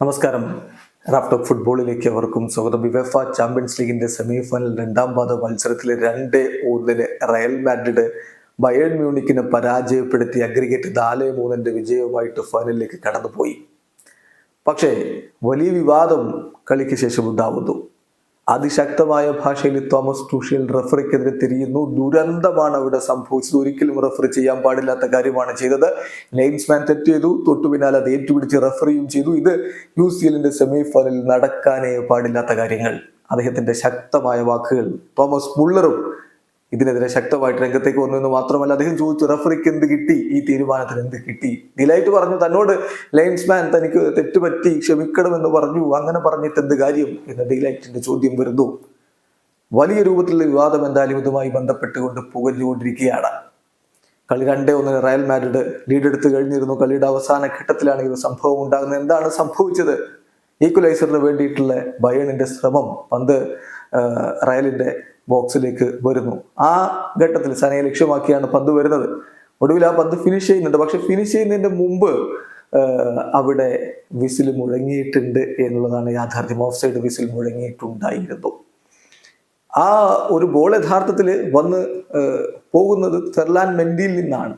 നമസ്കാരം. റാപ്ടോപ്പ് ഫുട്ബോളിലേക്ക് അവർക്കും സ്വാഗതം. വിവഫ ചാമ്പ്യൻസ് ലീഗിന്റെ സെമി ഫൈനൽ രണ്ടാം പാദ മത്സരത്തിൽ രണ്ട് ഒന്നിന് റയൽ മാഡ്രിഡ് ബയൺ മ്യൂണിക്കിനെ പരാജയപ്പെടുത്തി അഗ്രിഗേറ്റ് നാല് മൂന്നിന്റെ വിജയവുമായിട്ട് ഫൈനലിലേക്ക് കടന്നുപോയി. പക്ഷേ വലിയ വിവാദം കളിക്ക് ശേഷം ഉണ്ടാവുന്നു അതിശക്തമായ ഭാഷയിൽ തോമസ് ടൂഷ്യൽ റഫറിക്കെതിരെ തിരിയുന്നു. ദുരന്തമാണ് അവിടെ സംഭവിച്ചത്. ഒരിക്കലും റഫറി ചെയ്യാൻ പാടില്ലാത്ത കാര്യമാണ് ചെയ്തത്. ലൈൻസ്മാൻ തെറ്റ് ചെയ്തു. തൊട്ടു പിന്നാലെ അത് ഏറ്റുപിടിച്ച് റഫറിയും ചെയ്തു. ഇത് യു സി സെമി ഫൈനലിൽ നടക്കാനേ പാടില്ലാത്ത കാര്യങ്ങൾ. അദ്ദേഹത്തിന്റെ ശക്തമായ വാക്കുകൾ തോമസ് മുള്ളറും ഇതിനെതിരെ ശക്തമായിട്ട് രംഗത്തേക്ക് വന്നു എന്ന് മാത്രമല്ല അദ്ദേഹം ചോദിച്ചു റഫറിക്ക് എന്ത് കിട്ടി? ഈ തീരുമാനത്തിന് എന്ത് കിട്ടി? ഡിലൈറ്റ് പറഞ്ഞു തന്നോട് ലൈൻസ്മാൻ തനിക്ക് തെറ്റുപറ്റി ക്ഷമിക്കണമെന്ന് പറഞ്ഞു. അങ്ങനെ പറഞ്ഞിട്ട് എന്ത് കാര്യം? എന്ന് ഡിലൈറ്റിന്റെ ചോദ്യം വരുന്നു. വലിയ രൂപത്തിലുള്ള വിവാദം എന്തായാലും ഇതുമായി ബന്ധപ്പെട്ടുകൊണ്ട് പുകഞ്ഞുകൊണ്ടിരിക്കുകയാണ്. കളി രണ്ടേ ഒന്നിന് റയൽ മാഡ്രിഡ് ലീഡ് എടുത്ത് കഴിഞ്ഞിരുന്നു. കളിയുടെ അവസാന ഘട്ടത്തിലാണ് ഈ സംഭവം ഉണ്ടാകുന്നത്. എന്താണ് സംഭവിച്ചത്? ഈക്വലൈസറിന് വേണ്ടിയിട്ടുള്ള ബയണിന്റെ ശ്രമം. പന്ത് റയലിന്റെ ബോക്സിലേക്ക് വരുന്നു. ആ ഘട്ടത്തിൽ സനയെ ലക്ഷ്യമാക്കിയാണ് പന്ത് വരുന്നത്. ഒടുവിൽ ആ പന്ത് ഫിനിഷ് ചെയ്യുന്നുണ്ട്. പക്ഷെ ഫിനിഷ് ചെയ്യുന്നതിന്റെ മുമ്പ് അവിടെ വിസിൽ മുഴങ്ങിയിട്ടുണ്ട് എന്നുള്ളതാണ് യാഥാർത്ഥ്യം. ഓഫ് സൈഡ് വിസിൽ മുഴങ്ങിയിട്ടുണ്ടായിരുന്നു. ആ ഒരു ബോൾ യഥാർത്ഥത്തിൽ വന്ന് പോകുന്നത് ഫെർലാൻ മെൻഡിയിൽ നിന്നാണ്.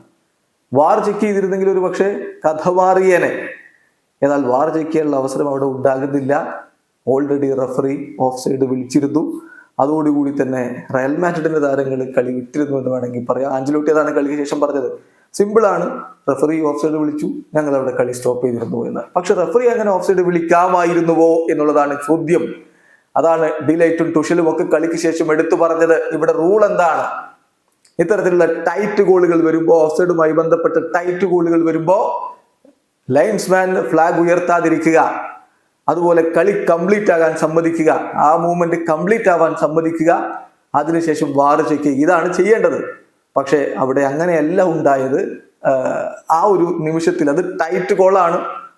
വാർ ചെക്ക് ചെയ്തിരുന്നെങ്കിൽ ഒരു പക്ഷേ കഥ എന്നാൽ വാർ ചെക്ക് ചെയ്യാനുള്ള അവസരം അവിടെ ഉണ്ടാകുന്നില്ല. ഓൾറെഡി റഫറി ഓഫ് സൈഡ് വിളിച്ചിരുന്നു. അതോടുകൂടി തന്നെ റയൽ മാഡ്രിഡിന്റെ താരങ്ങൾ കളി വിട്ടിരുന്നു എന്ന് വേണമെങ്കിൽ പറയാം. ആഞ്ചലോട്ടി അതാണ് കളിക്ക് ശേഷം പറഞ്ഞത്. സിമ്പിളാണ് റഫറി ഓഫ് സൈഡ് വിളിച്ചു. ഞങ്ങൾ അവിടെ കളി സ്റ്റോപ്പ് ചെയ്തിരുന്നു എന്ന്. പക്ഷെ റഫറി അങ്ങനെ ഓഫ് സൈഡ് വിളിക്കാമായിരുന്നുവോ എന്നുള്ളതാണ് ചോദ്യം. അതാണ് ഡിലൈറ്റും ടുഷലും ഒക്കെ കളിക്ക് ശേഷം എടുത്തു പറഞ്ഞത്. ഇവിടെ റൂൾ എന്താണ്? ഇത്തരത്തിലുള്ള ടൈറ്റ് ഗോളുകൾ വരുമ്പോൾ ഓഫ്സൈഡുമായി ബന്ധപ്പെട്ട ടൈറ്റ് ഗോളുകൾ വരുമ്പോൾ ലൈൻസ്മാൻ ഫ്ലാഗ് ഉയർത്താതിരിക്കുക. അതുപോലെ കളി കംപ്ലീറ്റ് ആകാൻ സമ്മതിക്കുക. ആ മൂവ്മെന്റ് കംപ്ലീറ്റ് ആവാൻ സമ്മതിക്കുക. അതിനുശേഷം വാർ ചെക്ക് ഇതാണ് ചെയ്യേണ്ടത്. പക്ഷേ അവിടെ അങ്ങനെയല്ല ഉണ്ടായത്. ആ ഒരു നിമിഷത്തിൽ അത് ടൈറ്റ് കോളാണ്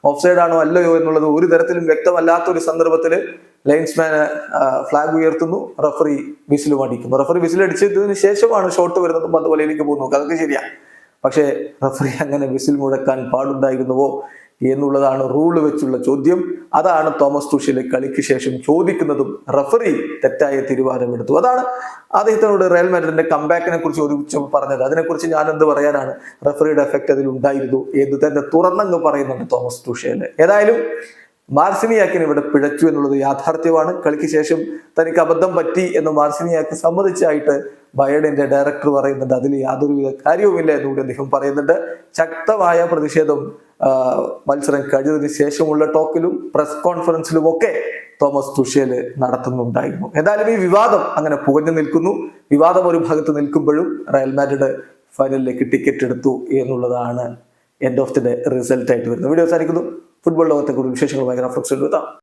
ഓഫ് ആണോ അല്ലയോ എന്നുള്ളത് ഒരു തരത്തിലും വ്യക്തമല്ലാത്ത ഒരു സന്ദർഭത്തിൽ ലൈൻസ്മാൻ ഫ്ലാഗ് ഉയർത്തുന്നു. റഫറി വിസിലും അടിക്കുന്നു റഫറി വിസിലടിച്ചതിന് ശേഷമാണ് ഷോട്ട് വരുന്നതും അതുപോലെ വലയിലേക്ക് പോകുന്നു അതൊക്കെ ശരിയാ. പക്ഷേ റഫറി അങ്ങനെ വിസിൽ മുഴക്കാൻ പാടുണ്ടായിരുന്നുവോ? എന്നുള്ളതാണ് റൂൾ വെച്ചുള്ള ചോദ്യം. അതാണ് തോമസ് തുഷ്യൽ കളിക്ക് ശേഷം ചോദിക്കുന്നതും റഫറി തെറ്റായ തീരുമാനമെടുത്തു അതാണ് അദ്ദേഹത്തിനോട് റയൽ മാഡ്രിഡിന്റെ കമ്പാക്കിനെ കുറിച്ച് ഒരു പറഞ്ഞത്. അതിനെക്കുറിച്ച് ഞാൻ എന്ത് പറയാനാണ്? റഫറിയുടെ എഫക്റ്റ് അതിൽ ഉണ്ടായിരുന്നു എന്ന് തന്നെ തുറന്നങ്ങ് പറയുന്നുണ്ട് തോമസ് തുഷ്യൽ ഏതായാലും മാർസിനിയാക്കിന് ഇവിടെ പിഴച്ചു എന്നുള്ളത് യാഥാർത്ഥ്യമാണ്. കളിക്ക് ശേഷം തനിക്ക് അബദ്ധം പറ്റി എന്ന് മാർസിനിയാക്ക് സമ്മതിച്ചായിട്ട് ബയഡിന്റെ ഡയറക്ടർ പറയുന്നുണ്ട്. അതിൽ യാതൊരുവിധ കാര്യവുമില്ല എന്നുകൂടി അദ്ദേഹം പറയുന്നുണ്ട്. ശക്തമായ പ്രതിഷേധം മത്സരം കഴിഞ്ഞതിന് ശേഷമുള്ള ടോക്കിലും പ്രസ് കോൺഫറൻസിലും ഒക്കെ തോമസ് തുഷേൽ നടത്തുന്നുണ്ടായിരുന്നു. എന്തായാലും ഈ വിവാദം അങ്ങനെ പുകഞ്ഞു നിൽക്കുന്നു. വിവാദം ഒരു ഭാഗത്ത് നിൽക്കുമ്പോഴും റയൽ മാഡ്രിഡ് ഫൈനലിലേക്ക് ടിക്കറ്റ് എടുത്തു എന്നുള്ളതാണ് end of the day result ആയിട്ട് വരുന്നത്. വീഡിയോ അവസാനിക്കുന്നു. ഫുട്ബോൾ ലോകത്തെ കൂടുതൽ വിശേഷങ്ങളുമായി ഫ്ലക്സ് എത്താം